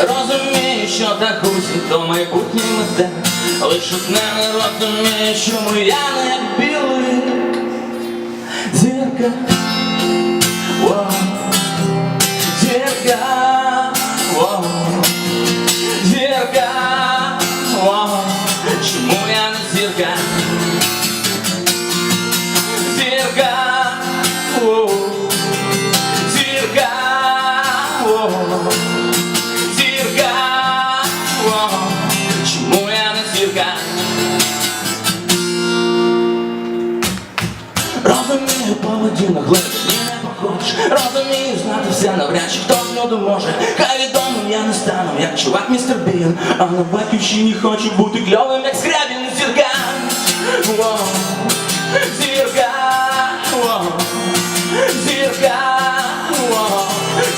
Розумію, що так усі до майбутнє мете Лиш одне не розумію, чому я не білий Зірка Воу. Зірка Воу. Зірка Воу. Чому я не зірка Зірка Воу. поведінок глибині не похож Розумію знати все навряд чи хто з нього може Хай відомим я не стану, як чувак містер Бін А на батьківщині хочу бути кльовим, як скрябін зірка Воу, Зірка Воу, Зірка Воу,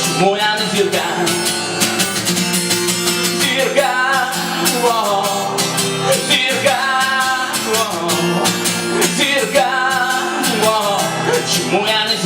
Чому я не зірка? Зірка Воу, Зірка Воу, Зірка Воу, Чому я не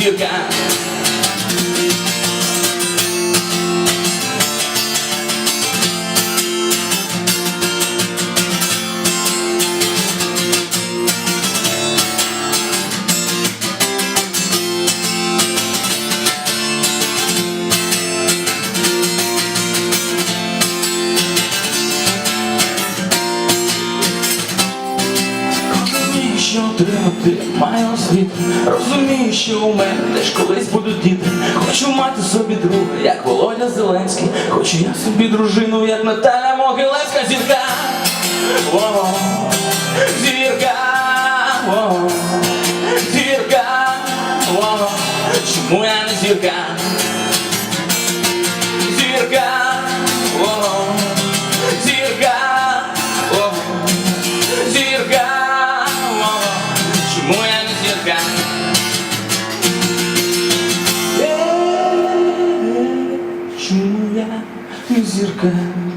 отримати маю освіту Розумію, що у мене теж колись будуть діти. Хочу мати собі друга, як Володя Зеленський. Хочу я собі дружину, як Наталя Могилевська Зірка. Воу, Зірка. Воу, Зірка. Воу, Чому я не? Зірка good.